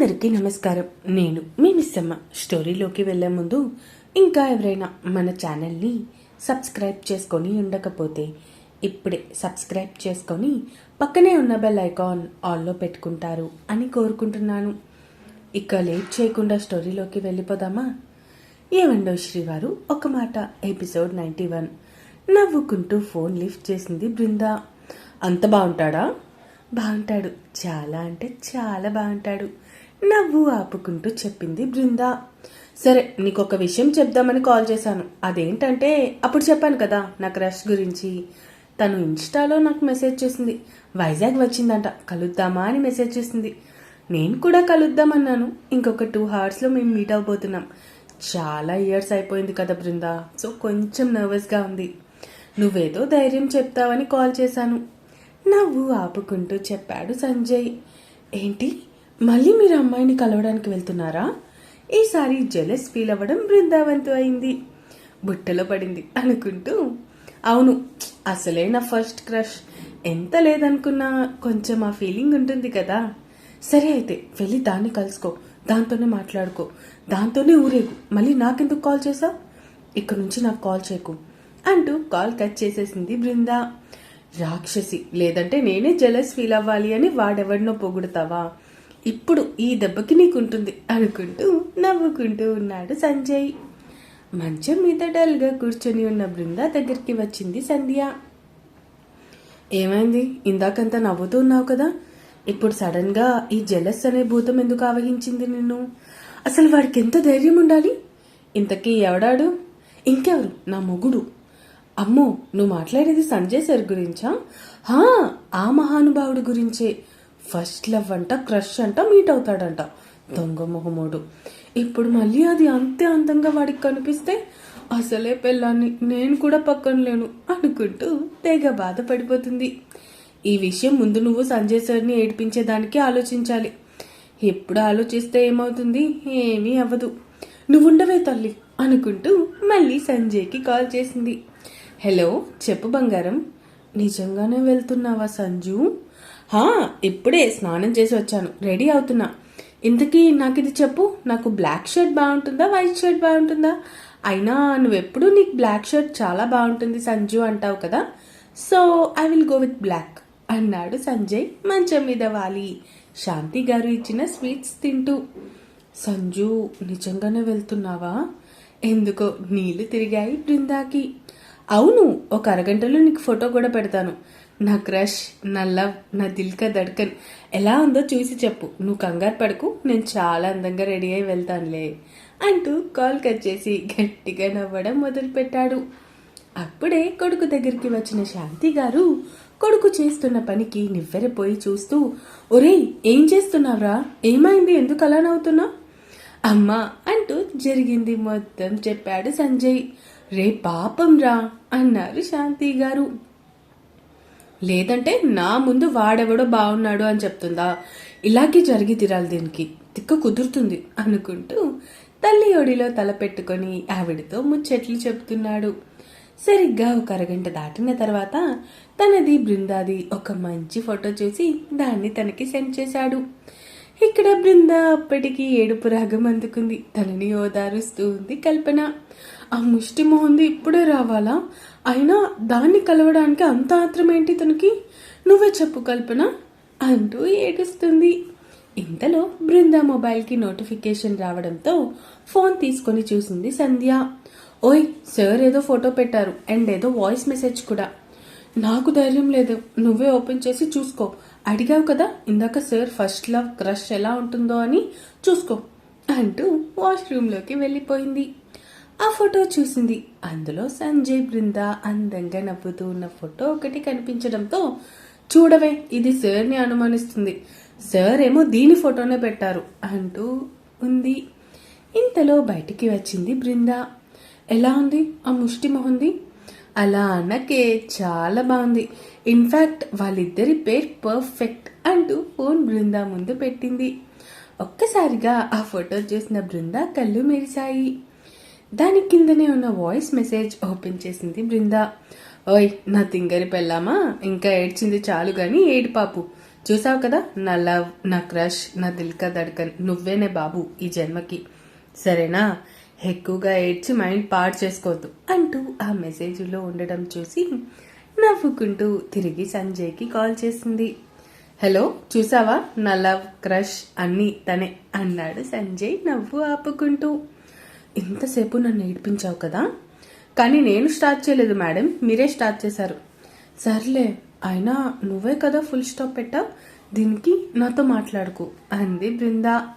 అందరికీ నమస్కారం. నేను మీ మిస్సమ్మ. స్టోరీలోకి వెళ్ళే ముందు ఇంకా ఎవరైనా మన ఛానల్ని సబ్స్క్రైబ్ చేసుకొని ఉండకపోతే ఇప్పుడే సబ్స్క్రైబ్ చేసుకొని పక్కనే ఉన్న బెల్ ఐకాన్ ఆల్లో పెట్టుకుంటారు అని కోరుకుంటున్నాను. ఇక లేట్ చేయకుండా స్టోరీలోకి వెళ్ళిపోదామా? ఏమండో శ్రీవారు ఒక మాట. Episode ninety one. నవ్వుకుంటూ ఫోన్ లిఫ్ట్ చేసింది బృందా. అంత బాగుంటాడా? బాగుంటాడు. చాలా అంటే చాలా బాగుంటాడు. నవ్వు ఆపుకుంటూ చెప్పింది బృందా. సరే నీకు ఒక విషయం చెప్దామని కాల్ చేశాను. అదేంటంటే అప్పుడు చెప్పాను కదా నా క్రష్ గురించి. తను ఇన్స్టాలో నాకు మెసేజ్ చేసింది. వైజాగ్ వచ్చిందంట కలుద్దామా అని మెసేజ్ చేసింది. నేను కూడా కలుద్దామన్నాను. ఇంకొక టూ అవర్స్లో మేము మీట్ అవబోతున్నాం. చాలా ఇయర్స్ అయిపోయింది కదా బృందా. సో కొంచెం నర్వస్గా ఉంది. నువ్వేదో ధైర్యం చెప్తావని కాల్ చేశాను. నవ్వు ఆపుకుంటూ చెప్పాడు సంజయ్. ఏంటి? మళ్ళీ మీరు అమ్మాయిని కలవడానికి వెళ్తున్నారా? ఈసారి జెలస్ ఫీల్ అవ్వడం బృందావంతు అయింది. బుట్టలో పడింది అనుకుంటూ అవును అసలే నా ఫస్ట్ క్రష్ ఎంత లేదనుకున్నా కొంచెం ఆ ఫీలింగ్ ఉంటుంది కదా. సరే అయితే వెళ్ళి దాన్ని కలుసుకో. దాంతోనే మాట్లాడుకో. దాంతోనే ఊరేగు. మళ్ళీ నాకెందుకు కాల్ చేసావు? ఇక్కడ నుంచి నాకు కాల్ చేయకు అంటూ కాల్ కట్ చేసేసింది బృందా. రాక్షసి లేదంటే నేనే జెలస్ ఫీల్ అవ్వాలి అని వాడెవడినో పొగుడతావా? ఇప్పుడు ఈ దెబ్బకి నీకుంటుంది అనుకుంటూ నవ్వుకుంటూ ఉన్నాడు సంజయ్. మంచం మీద డల్గా కూర్చొని ఉన్న బృందా దగ్గరికి వచ్చింది సంధ్య. ఏమైంది? ఇందాకంతా నవ్వుతూ ఉన్నావు కదా? ఇప్పుడు సడన్గా ఈ జెలస్ అనే భూతం ఎందుకు ఆవహించింది నిన్ను? అసలు వాడికి ఎంత ధైర్యం ఉండాలి? ఇంతకీ ఎవడాడు? ఇంకెవరు? నా మొగుడు. అమ్మో నువ్వు మాట్లాడేది సంజయ్ సార్ గురించా? హా ఆ మహానుభావుడి గురించే. ఫస్ట్ లవ్ అంట క్రష్ అంట మీట్ అవుతాడంట. దొంగ మొహమోడు. ఇప్పుడు మళ్ళీ అది అంతే అందంగా వాడికి కనిపిస్తే అసలే పెళ్ళాన్ని నేను కూడా పక్కన లేను అనుకుంటూ తెగ బాధపడిపోతుంది. ఈ విషయం ముందు నువ్వు సంజయ్ సార్ని ఏడిపించేదానికి ఆలోచించాలి. ఎప్పుడు ఆలోచిస్తే ఏమవుతుంది? ఏమీ అవ్వదు. నువ్వుండవే తల్లి అనుకుంటూ మళ్ళీ సంజయ్కి కాల్ చేసింది. హలో చెప్పు బంగారం. నిజంగానే వెళ్తున్నావా సంజు? హా ఇప్పుడే స్నానం చేసి వచ్చాను. రెడీ అవుతున్నా. ఇంతకీ నాకు ఇది చెప్పు నాకు బ్లాక్ షర్ట్ బాగుంటుందా వైట్ షర్ట్ బాగుంటుందా? అయినా నువ్వెప్పుడు నీకు బ్లాక్ షర్ట్ చాలా బాగుంటుంది సంజు అంటావు కదా? So I will go with black అన్నాడు సంజయ్ మంచం మీద వాలి. శాంతి గారు ఇచ్చిన స్వీట్స్ తింటూ. సంజు నిజంగానే వెళ్తున్నావా? ఎందుకో నీళ్ళు తిరిగాయి బృందాకి. అవును ఒక అరగంటలో నీకు ఫోటో కూడా పెడతాను. నా క్రష్ నా లవ్ నా దిల్క దడ్కన్ ఎలా ఉందో చూసి చెప్పు. నువ్వు కంగారు పడకు నేను చాలా అందంగా రెడీ అయి వెళ్తానులే అంటూ కాల్ కట్ చేసి గట్టిగా నవ్వడం మొదలుపెట్టాడు. అప్పుడే కొడుకు దగ్గరికి వచ్చిన శాంతి గారు కొడుకు చేస్తున్న పనికి నివ్వెరపోయి చూస్తూ ఒరేయ్ ఏం చేస్తున్నావురా? ఏమైంది? ఎందుకు అలా నవ్వుతున్నావు? అమ్మా అంటూ జరిగింది మొత్తం చెప్పాడు సంజయ్. రే పాపం రా అన్నారు శాంతి గారు. లేదంటే నా ముందు వాడెవడో బాగున్నాడు అని చెప్తుందా? ఇలాగే జరిగి తీరాలి దీనికి. తిక్క కుదురుతుంది అనుకుంటూ తల్లి ఒడిలో తల పెట్టుకొని ఆవిడతో ముచ్చట్లు చెప్తున్నాడు. సరిగ్గా ఒక అరగంట దాటిన తర్వాత తనది బృందాది ఒక మంచి ఫోటో చూసి దాన్ని తనకి సెండ్ చేశాడు. ఇక్కడ బృంద అప్పటికి ఏడుపు రాగం అందుకుంది. తనని ఓదారుస్తూ ఉంది కల్పన. ఆ ముష్టి మొహంది ఇప్పుడే రావాలా? అయినా దాన్ని కలవడానికి అంత ఆత్రం ఏంటి తనకి? నువ్వే చెప్పు కల్పన. అంటూ ఏడుస్తుంది. ఇంతలో బృందా మొబైల్కి నోటిఫికేషన్ రావడంతో ఫోన్ తీసుకొని చూసింది సంధ్య. ఓయ్ సార్ ఏదో ఫోటో పెట్టారు అండ్ ఏదో వాయిస్ మెసేజ్ కూడా. నాకు ధైర్యం లేదు. నువ్వే ఓపెన్ చేసి చూసుకో. అడిగావు కదా ఇందాక సార్ ఫస్ట్ లవ్ క్రష్ ఎలా ఉంటుందో అని చూసుకో అంటూ వాష్రూమ్లోకి వెళ్ళిపోయింది. ఆ ఫోటో చూసింది. అందులో సంజయ్ బృంద అందంగా నవ్వుతూ ఉన్న ఫోటో ఒకటి కనిపించడంతో చూడవే ఇది సార్ని అనుమానిస్తుంది. సార్ ఏమో దీని ఫోటోనే పెట్టారు అంటూ ఉంది. ఇంతలో బయటికి వచ్చింది బృంద. ఎలా ఉంది? ఆ ముష్టి మొహంది? అలా అన్నకే చాలా బాగుంది. ఇన్ఫ్యాక్ట్ వాళ్ళిద్దరి పేరు పర్ఫెక్ట్ అంటూ ఫోన్ బృంద ముందు పెట్టింది. ఒక్కసారిగా ఆ ఫోటో చూసిన బృంద కళ్ళు మెరిశాయి. దాని కిందనే ఉన్న వాయిస్ మెసేజ్ ఓపెన్ చేసింది బృంద. ఓయ్ నా తింగరి పెళ్ళామా? ఇంకా ఏడ్చింది చాలు కానీ ఏడు పాపు. చూసావు కదా నా లవ్ నా క్రష్ నా దిల్కా దడ్కన్ నువ్వేనే బాబు ఈ జన్మకి. సరేనా? ఎక్కువగా ఏడ్చి మైండ్ పాడు చేసుకోవద్దు అంటూ ఆ మెసేజ్లో ఉండడం చూసి నవ్వుకుంటూ తిరిగి సంజయ్కి కాల్ చేసింది. హలో చూసావా? నా లవ్ క్రష్ అన్నీ తనే అన్నాడు సంజయ్ నవ్వు ఆపుకుంటూ. ఇంతసేపు నన్ను ఏడిపించావు కదా? కానీ నేను స్టార్ట్ చేయలేదు మేడం. మీరే స్టార్ట్ చేశారు. సర్లే అయినా నువ్వే కదా ఫుల్ స్టాప్ పెట్టావు? దీనికి నాతో మాట్లాడుకు అంది బృందా.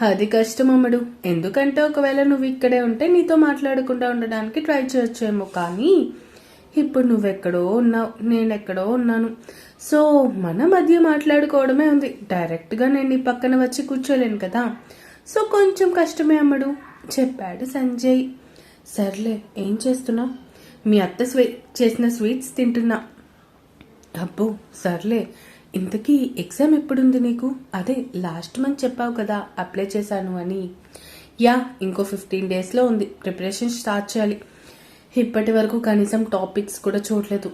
అది కష్టం అమ్మడు. ఎందుకంటే ఒకవేళ నువ్వు ఇక్కడే ఉంటే నీతో మాట్లాడకుండా ఉండడానికి ట్రై చేయొచ్చేమో కానీ ఇప్పుడు నువ్వెక్కడో ఉన్నావు. నేనెక్కడో ఉన్నాను. సో మన మధ్య మాట్లాడుకోవడమే ఉంది. డైరెక్ట్గా నేను నీ పక్కన వచ్చి కూర్చోలేను కదా. సో కొంచెం కష్టమే అమ్మడు. చెప్పాడు సంజయ్. సర్లే ఏం చేస్తున్నావు? మీ అత్త స్వీ చేసిన స్వీట్స్ తింటున్నా. అబ్బో సర్లే. ఇంతకీ ఎగ్జామ్ ఎప్పుడుంది నీకు? అదే లాస్ట్ మంత్ చెప్పావు కదా అప్లై చేశాను అని. యా ఇంకో ఫిఫ్టీన్ డేస్లో ఉంది. ప్రిపరేషన్ స్టార్ట్ చేయాలి. ఇప్పటి వరకు కనీసం టాపిక్స్ కూడా చూడలేదు.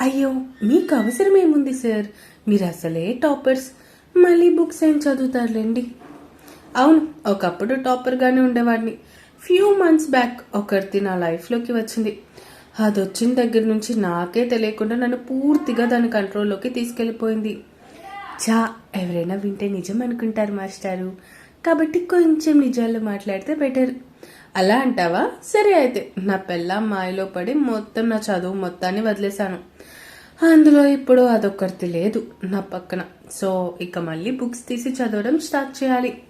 అయ్యో మీకు అవసరం ఏముంది సార్? మీరు అసలే టాపర్స్. మళ్ళీ బుక్స్ ఏం చదువుతారులేండి? అవును ఒకప్పుడు టాపర్గానే ఉండేవాడిని. ఫ్యూ మంత్స్ బ్యాక్ ఒకరిది నా లైఫ్లోకి వచ్చింది. అది వచ్చిన దగ్గర నుంచి నాకే తెలియకుండా నన్ను పూర్తిగా దాని కంట్రోల్లోకి తీసుకెళ్ళిపోయింది. చా ఎవరైనా వింటే నిజం అనుకుంటారు మాస్టారు. కాబట్టి కొంచెం నిజాలు మాట్లాడితే బెటర్. అలా అంటావా? సరే అయితే నా పిల్ల మాయలో పడి మొత్తం నా చదువు మొత్తాన్ని వదిలేశాను. అందులో ఇప్పుడు అదొక్కరిది లేదు నా పక్కన. సో ఇక మళ్ళీ బుక్స్ తీసి చదవడం స్టార్ట్ చేయాలి.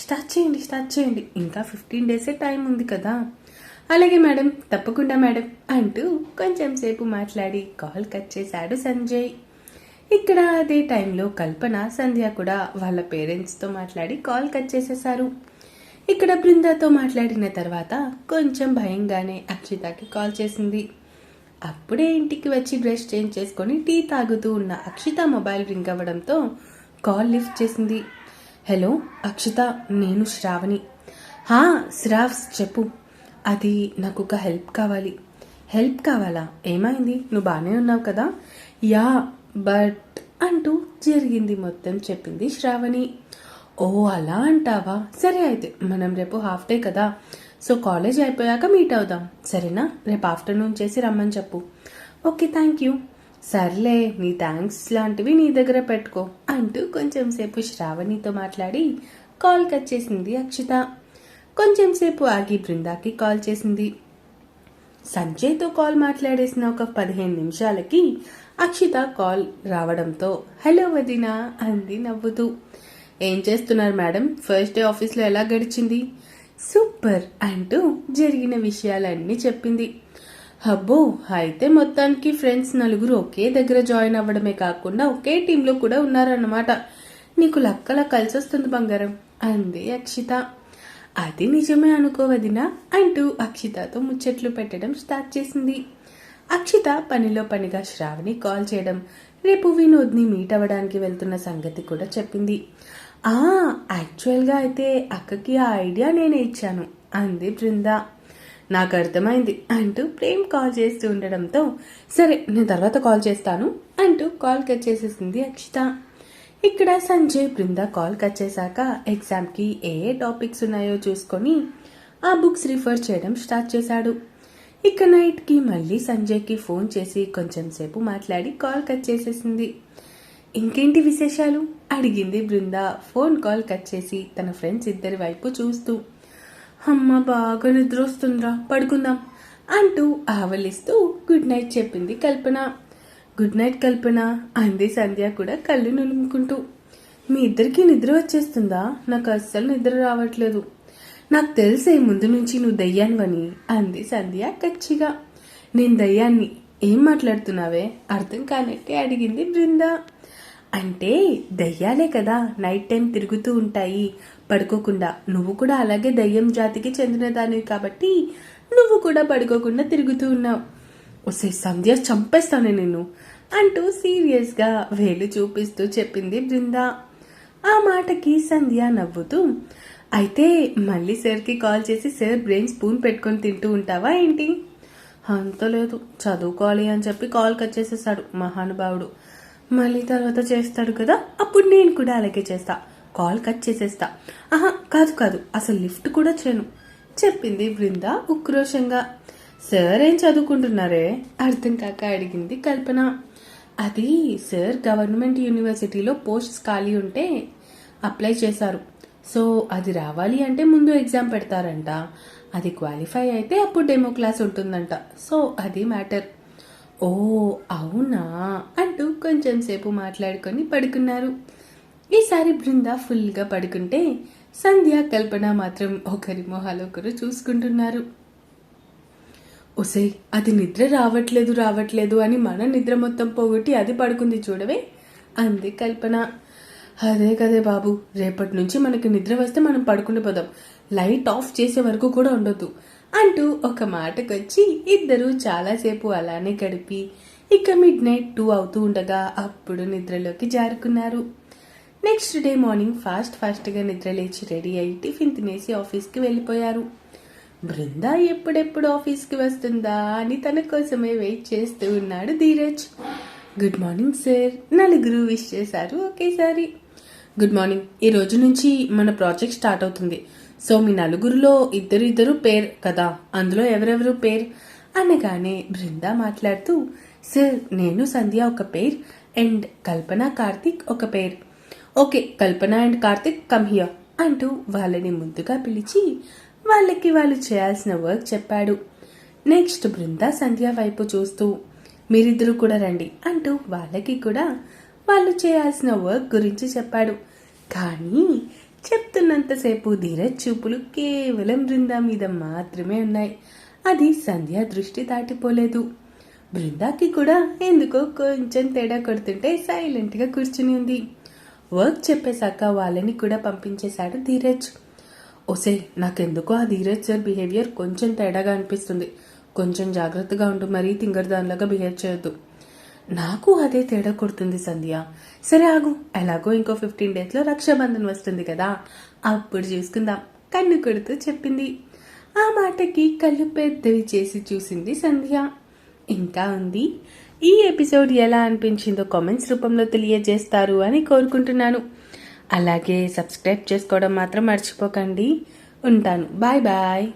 స్టార్ట్ చేయండి స్టార్ట్ చేయండి. ఇంకా ఫిఫ్టీన్ డేసే టైం ఉంది కదా. అలాగే మేడం తప్పకుండా మేడం అంటూ కొంచెం సేపు మాట్లాడి కాల్ కట్ చేశాడు సంజయ్. ఇక్కడ అదే టైంలో కల్పన సంధ్య కూడా వాళ్ళ పేరెంట్స్తో మాట్లాడి కాల్ కట్ చేసేశారు. ఇక్కడ బృందాతో మాట్లాడిన తర్వాత కొంచెం భయంగానే అక్షితకి కాల్ చేసింది. అప్పుడే ఇంటికి వచ్చి డ్రెస్ చేంజ్ చేసుకొని టీ తాగుతూ ఉన్న అక్షిత మొబైల్ రింగ్ అవ్వడంతో కాల్ లిఫ్ట్ చేసింది. హలో అక్షిత నేను శ్రావణి. హా శ్రావ్స్ చెప్పు. అది నాకు ఒక హెల్ప్ కావాలి. హెల్ప్ కావాలా? ఏమైంది? నువ్వు బాగానే ఉన్నావు కదా? యా బట్ అంటూ జరిగింది మొత్తం చెప్పింది శ్రావణి. ఓ అలా అంటావా? సరే అయితే మనం రేపు హాఫ్ డే కదా. సో కాలేజ్ అయిపోయాక మీట్ అవుదాం. సరేనా? రేపు ఆఫ్టర్నూన్ చేసి రమ్మని చెప్పు. Okay thank you. సర్లే నీ థ్యాంక్స్ లాంటివి నీ దగ్గర పెట్టుకో అంటూ కొంచెం సేపు శ్రావణితో మాట్లాడి కాల్ కట్ చేసింది అక్షిత. కొంచెం సేపు ఆగి బృందాకి కాల్ చేసింది. సంజయ్తో కాల్ మాట్లాడేసిన ఒక పదిహేను నిమిషాలకి అక్షిత కాల్ రావడంతో హలో వదినా అంది నవ్వుతూ. ఏం చేస్తున్నారు మేడం? ఫస్ట్ డే ఆఫీస్లో ఎలా గడిచింది? సూపర్ అంటూ జరిగిన విషయాలన్నీ చెప్పింది. అబ్బో అయితే మొత్తానికి ఫ్రెండ్స్ నలుగురు ఒకే దగ్గర జాయిన్ అవ్వడమే కాకుండా ఒకే టీంలో కూడా ఉన్నారన్నమాట. నీకు లక్కలా కలిసి వస్తుంది బంగారం. అంది అక్షిత. అది నిజమే అనుకోవదినా అంటూ అక్షితతో ముచ్చట్లు పెట్టడం స్టార్ట్ చేసింది. అక్షిత పనిలో పనిగా శ్రావణి కాల్ చేయడం రేపు వినోద్ని మీట్ అవ్వడానికి వెళ్తున్న సంగతి కూడా చెప్పింది. ఆ యాక్చువల్గా అయితే అక్కకి ఆ ఐడియా నేనే ఇచ్చాను అంది బృందా. నాకు అర్థమైంది అంటూ ప్రేమ్ కాల్ చేస్తూ ఉండడంతో సరే నేను తర్వాత కాల్ చేస్తాను అంటూ కాల్ కట్ చేసేసింది అక్షిత. ఇక్కడ సంజయ్ బృంద కాల్ కట్ చేశాక ఎగ్జామ్కి ఏ ఏ టాపిక్స్ ఉన్నాయో చూసుకొని ఆ బుక్స్ రిఫర్ చేయడం స్టార్ట్ చేశాడు. ఇక నైట్కి మళ్ళీ సంజయ్కి ఫోన్ చేసి కొంచెం సేపు మాట్లాడి కాల్ కట్ చేసేసింది. ఇంకేంటి విశేషాలు? అడిగింది బృంద. ఫోన్ కాల్ కట్ చేసి తన ఫ్రెండ్స్ ఇద్దరి వైపు చూస్తూ. అమ్మ బాగా నిద్ర వస్తుందిరా పడుకుందాం అంటూ ఆవలిస్తూ గుడ్ నైట్ చెప్పింది కల్పన. గుడ్ నైట్ కల్పన అంది సంధ్య కూడా కళ్ళు నులుముకుంటూ. మీ ఇద్దరికి నిద్ర వచ్చేస్తుందా? నాకు అస్సలు నిద్ర రావట్లేదు. నాకు తెలిసే ముందు నుంచి నువ్వు దయ్యాన్వని అంది సంధ్య కచ్చిగా. నేను దయ్యాన్ని ఏం మాట్లాడుతున్నావే? అర్థం కానట్టే అడిగింది బృందా. అంటే దయ్యాలే కదా నైట్ టైం తిరుగుతూ ఉంటాయి. పడుకోకుండా నువ్వు కూడా అలాగే దయ్యం జాతికి చెందినదానివి కాబట్టి నువ్వు కూడా పడుకోకుండా తిరుగుతూ ఉన్నావు. ఒసే సంధ్య చంపేస్తాను నిన్ను అంటూ సీరియస్గా వేలు చూపిస్తూ చెప్పింది బృంద. ఆ మాటకి సంధ్య నవ్వుతూ అయితే మళ్ళీ సార్కి కాల్ చేసి సార్ బ్రెయిన్ స్పూన్ పెట్టుకొని తింటూ ఉంటావా ఏంటి? అంత లేదు చదువుకోవాలి అని చెప్పి కాల్ కట్ చేసేసాడు మహానుభావుడు. మళ్ళీ తర్వాత చేస్తాడు కదా అప్పుడు నేను కూడా అలాగే చేస్తా. కాల్ కట్ చేసేస్తా. ఆహా కాదు కాదు అసలు లిఫ్ట్ కూడా చేయను. చెప్పింది బృంద ఉక్రోషంగా. సార్ ఏం చదువుకుంటున్నారే? అర్థం కాక అడిగింది కల్పన. అది సార్ గవర్నమెంట్ యూనివర్సిటీలో పోస్ట్స్ ఖాళీ ఉంటే అప్లై చేశారు. సో అది రావాలి అంటే ముందు ఎగ్జామ్ పెడతారంట. అది క్వాలిఫై అయితే అప్పుడు డెమో క్లాస్ ఉంటుందంట. సో అది మ్యాటర్. ఓ అవునా? అంటూ కొంచెం సేపు మాట్లాడుకొని పడుకున్నారు. ఈసారి బృంద ఫుల్గా పడుకుంటే సంధ్య కల్పన మాత్రం ఒకరి మొహాలు ఒకరు చూసుకుంటున్నారు. ఒసే అది నిద్ర రావట్లేదు రావట్లేదు అని మన నిద్ర మొత్తం పోగొట్టి అది పడుకుంది చూడవే అంది కల్పన. అదే కదే బాబు రేపటి నుంచి మనకి నిద్ర వస్తే మనం పడుకుని పోదాం లైట్ ఆఫ్ చేసే వరకు కూడా ఉండొద్దు. అంటూ ఒక మాటకొచ్చి ఇద్దరు చాలాసేపు అలానే గడిపి ఇక మిడ్ నైట్ టూ అవుతూ ఉండగా అప్పుడు నిద్రలోకి జారుకున్నారు. నెక్స్ట్ డే మార్నింగ్ ఫాస్ట్ ఫాస్ట్గా నిద్రలేచి రెడీ అయి టిఫిన్ తినేసి ఆఫీస్కి వెళ్ళిపోయారు. బృందా ఎప్పుడెప్పుడు ఆఫీస్కి వస్తుందా అని తన కోసమే వెయిట్ చేస్తూ ఉన్నాడు ధీరజ్. గుడ్ మార్నింగ్ సార్ నలుగురు విష్ చేశారు ఒకేసారి. గుడ్ మార్నింగ్ ఈ రోజు నుంచి మన ప్రాజెక్ట్ స్టార్ట్ అవుతుంది. సో మీ నలుగురిలో ఇద్దరు ఇద్దరు పేర్ కదా? అందులో ఎవరెవరు పేర్? అనగానే బృంద మాట్లాడుతూ సార్ నేను సంధ్య ఒక పేర్ అండ్ కల్పన కార్తిక్ ఒక pair. Okay Kalpana and Karthik come here అంటూ వాళ్ళని ముందుగా పిలిచి వాళ్ళకి వాళ్ళు చేయాల్సిన వర్క్ చెప్పాడు. నెక్స్ట్ బృంద సంధ్య వైపు చూస్తూ మీరిద్దరూ కూడా రండి అంటూ వాళ్ళకి కూడా వాళ్ళు చేయాల్సిన వర్క్ గురించి చెప్పాడు. కానీ చెప్తున్నంతసేపు ధీరజ్ చూపులు కేవలం బృందా మీద మాత్రమే ఉన్నాయి. అది సంధ్య దృష్టి దాటిపోలేదు. బృందాకి కూడా ఎందుకో కొంచెం తేడా కొడుతుంటే సైలెంట్గా కూర్చుని ఉంది. వర్క్ చెప్పేశాక వాళ్ళని కూడా పంపించేశాడు ధీరజ్. ఒసే నాకెందుకో ఆ ధీరజ్ సార్ బిహేవియర్ కొంచెం తేడాగా అనిపిస్తుంది. కొంచెం జాగ్రత్తగా ఉండు మరీ తింగరదానిలాగా బిహేవ్ చేయొద్దు. నాకు అదే తేడా కొడుతుంది సంధ్య. సరే ఆగు. ఎలాగో ఇంకో ఫిఫ్టీన్ డేస్లో రక్షాబంధన్ వస్తుంది కదా. అప్పుడు చూసుకుందాం. కన్ను కొడుతూ చెప్పింది. ఆ మాటకి కళ్ళు పెద్దవి చేసి చూసింది సంధ్య. ఇంకా ఉంది. ఈ ఎపిసోడ్ ఎలా అనిపించిందో కామెంట్స్ రూపంలో తెలియజేస్తారు అని కోరుకుంటున్నాను. అలాగే సబ్స్క్రైబ్ చేసుకోవడం మాత్రం మర్చిపోకండి. ఉంటాను. Bye bye.